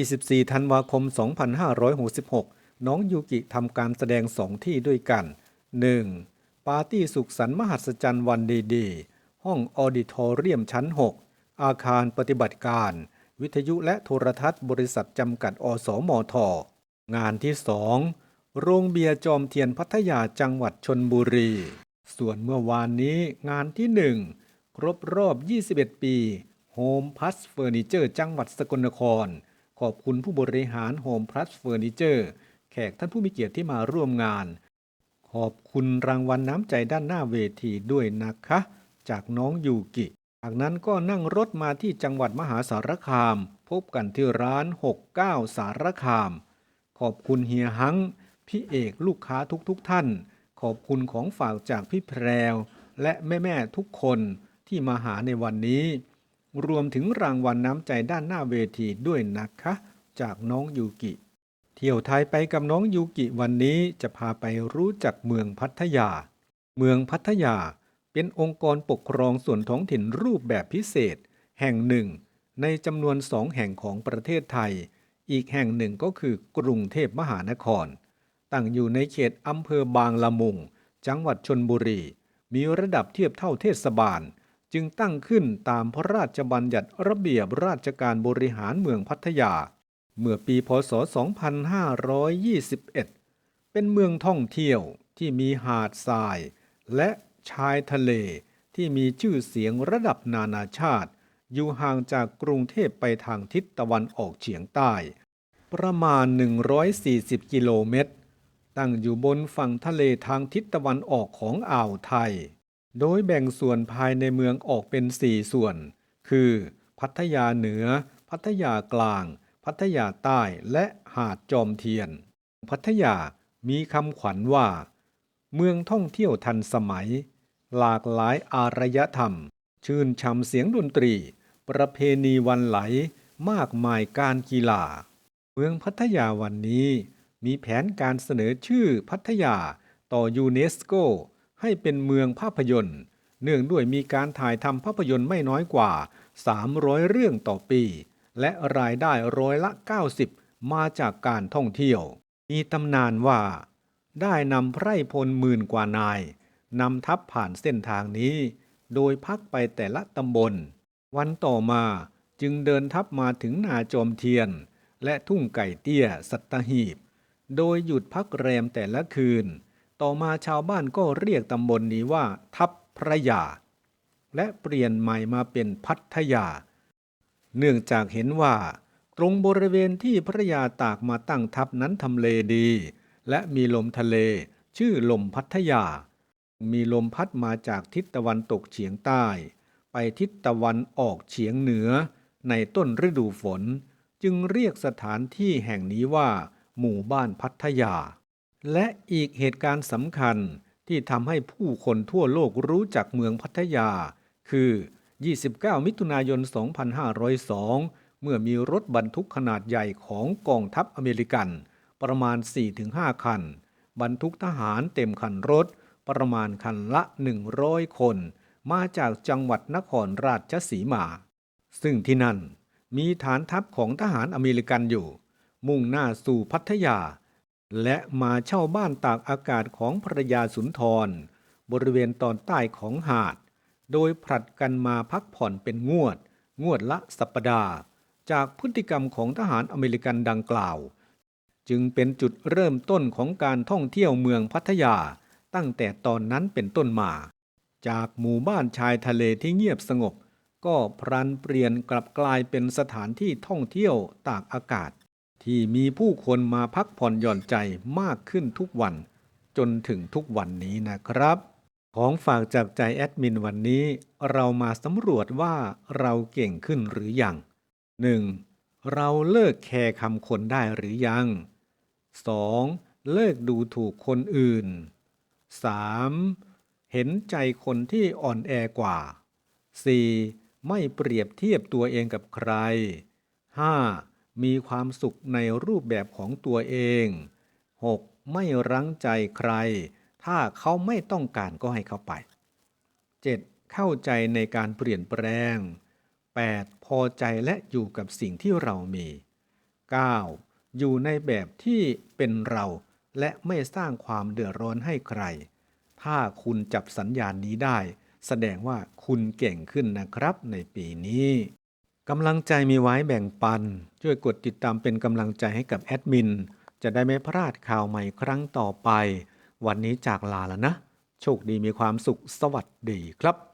24 ธันวาคม 2566 น้องยูกิทำการแสดงสองที่ด้วยกัน 1. ปาร์ตี้สุขสันต์มหัศจรรย์วันดีๆ ห้องออดิทอเรียมชั้น 6 อาคารปฏิบัติการ วิทยุและโทรทัศน์บริษัทจำกัดอสมทงานที่ 2 โรงเบียร์จอมเทียนพัทยาจังหวัดชนบุรี ส่วนเมื่อวานนี้งานที่ 1 ครบรอบ 21 ปีโฮมพัสเฟอร์นิเจอร์จังหวัดสกลนคร ขอบคุณผู้บริหารโฮมพลัสเฟอร์นิเจอร์แขกท่านผู้มีเกียรติที่มาร่วมงาน ขอบคุณรางวัลน้ำใจด้านหน้าเวทีด้วยนะคะ จากน้องยูกิ จากนั้นก็นั่งรถมาที่จังหวัดมหาสารคาม พบกันที่ร้าน 69 สารคาม ขอบคุณเฮียฮังพี่เอกลูกค้าทุกๆทท่าน ขอบคุณของฝากจากพี่แพรว และแม่ ๆ ทุกคนที่มาหาในวันนี้ รวมถึงรางวัลน้ำใจด้านหน้าเวทีด้วยนะคะ จากน้องยูกิ เที่ยวไทยไปกับน้องยูกิวันนี้จะพาไปรู้จักเมืองพัทยา เมืองพัทยาเป็นองค์กรปกครองส่วนท้องถิ่นรูปแบบพิเศษ แห่งหนึ่ง ในจำนวนสองแห่งของประเทศไทย อีกแห่งหนึ่งก็คือกรุงเทพมหานคร ตั้งอยู่ในเขตอำเภอบางละมุง จังหวัดชนบุรี มีระดับเทียบเท่าเทศบาล จึงตั้งขึ้นตามพระราชบัญญัติระเบียบราชการบริหารเมืองพัทยา เมื่อปีพศ 2521 เป็นเมืองท่องเที่ยวที่มีหาดทราย และชายทะเลที่มีชื่อเสียงระดับนานาชาติ อยู่ห่างจากกรุงเทพไปทางทิศตะวันออกเฉียงใต้ ประมาณ 140 กิโลเมตร ตั้งอยู่บนฝั่งทะเลทางทิศตะวันออกของอ่าวไทย โดยแบ่งส่วนภายในเมืองออกเป็น 4 ส่วน คือ พัทยาเหนือ พัทยากลาง พัทยาใต้และหาดจอมเทียน พัทยามีคำขวัญว่า เมืองท่องเที่ยวทันสมัย หลากหลายอารยธรรม ชื่นช่ำเสียงดนตรี ประเพณีวันไหล มากมายการกีฬา เมืองพัทยาวันนี้ มีแผนการเสนอชื่อพัทยาต่อยูเนสโก ให้เป็นเมืองภาพยนตร์ เนื่องด้วยมีการถ่ายทำภาพยนตร์ไม่น้อยกว่า 300 เรื่องต่อปี และรายได้ร้อยละ 90 มาจากการท่องเที่ยว มีตำนานว่า ได้นำไพร่พลหมื่นกว่านายนำทัพผ่านเส้นทางนี้ โดยพักไปแต่ละตำบล วันต่อมาจึงเดินทัพมาถึงนาจอมเทียน และทุ่งไก่เตี้ยสัตหีบ โดยหยุดพักแรมแต่ละคืน ต่อมาชาวบ้านก็เรียกตำบลนนี้ว่า ทับพระยา และเปลี่ยนใหม่มาเป็นพัทยา เนื่องจากเห็นว่า ตรงบริเวณที่พระยาตากมาตั้งทัพนั้นทำเลดี และมีลมทะเล ชื่อลมพัทยา มีลมพัดมาจากทิศตะวันตกเฉียงใต้ ไปทิศตะวันออกเฉียงเหนือ ในต้นฤดูฝน จึงเรียกสถานที่แห่งนี้ว่า หมู่บ้านพัทยา และอีกเหตุการณ์สำคัญที่ทำให้ผู้คนทั่วโลกรู้จักเมืองพัทยา คือ 29 มิถุนายน 2502 เมื่อมีรถบรรทุกขนาดใหญ่ของกองทัพอเมริกัน ประมาณ 4-5 คัน บรรทุกทหารเต็มคันรถ ประมาณคันละ 100 คน มาจากจังหวัดนครราชสีมา ซึ่งที่นั่นมีฐานทัพของทหารอเมริกันอยู่ มุ่งหน้าสู่พัทยา และมาเช่าบ้านตากอากาศของภรรยาสุนทร บริเวณตอนใต้ของหาด โดยผลัดกันมาพักผ่อนเป็นงวด งวดละสัปปดาห์ จากพฤติกรรมของทหารอเมริกันดังกล่าว จึงเป็นจุดเริ่มต้นของการท่องเที่ยวเมืองพัทยา ตั้งแต่ตอนนั้นเป็นต้นมา จากหมู่บ้านชายทะเลที่เงียบสงบ ก็พลันเปลี่ยนกลับกลายเป็นสถานที่ท่องเที่ยวตากอากาศ ที่มีผู้คนมาพักผ่อนหย่อนใจมากขึ้นทุกวัน จนถึงทุกวันนี้นะครับ ของฝากจากใจแอดมินวันนี้ เรามาสำรวจว่าเราเก่งขึ้นหรือยัง 1. เราเลิกแคร์คำคนได้หรือยัง 2. เลิกดูถูกคนอื่น 3. เห็นใจคนที่อ่อนแอกว่า 4. ไม่เปรียบเทียบตัวเองกับใคร 5. มีความสุขในรูปแบบของตัวเอง 6. ไม่รั้งใจใคร ถ้าเขาไม่ต้องการก็ให้เขาไป 7. เข้าใจในการเปลี่ยนแปลง 8. พอใจและอยู่กับสิ่งที่เรามี 9. อยู่ในแบบที่เป็นเราและไม่สร้างความเดือดร้อนให้ใคร ถ้าคุณจับสัญญาณนี้ได้ แสดงว่าคุณเก่งขึ้นนะครับในปีนี้ กำลังใจมีไว้แบ่งปัน ช่วยกดติดตามเป็นกำลังใจให้กับแอดมิน จะได้ไม่พลาดข่าวใหม่ครั้งต่อไป วันนี้จากลาแล้วนะ โชคดีมีความสุขสวัสดีครับ